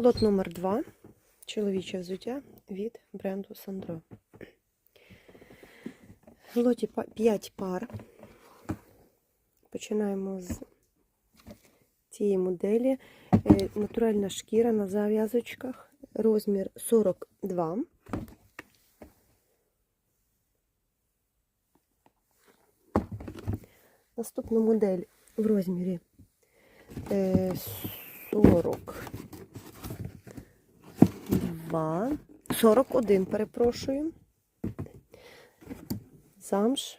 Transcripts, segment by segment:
Лот номер 2 Чоловіче взуття від бренду Сандро. Лоті 5 пар. Починаємо з цієї моделі. Е, Натуральна шкіра на зав'язочках. Розмір 42. Наступна модель в розмірі е, 42. 41, перепрошую. Замш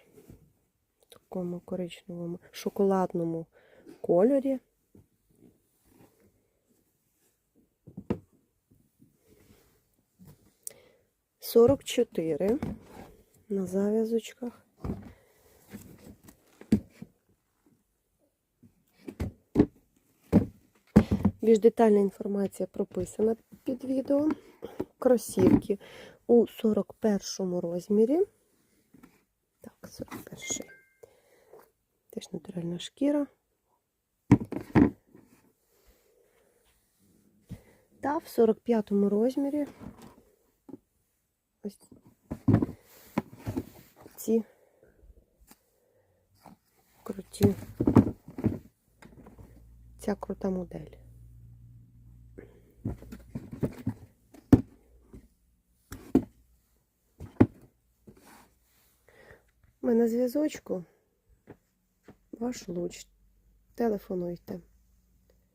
в такому коричневому шоколадному кольорі. Сорок чотири на зав'язочках. Більш детальна інформація прописана під відео. Кросівки у 41 розмірі. Так, 41. Теж натуральна шкіра. Та в 45 розмірі ось ці круті, ця крута модель. Ми на зв'язочку. Ваш луч. Телефонуйте.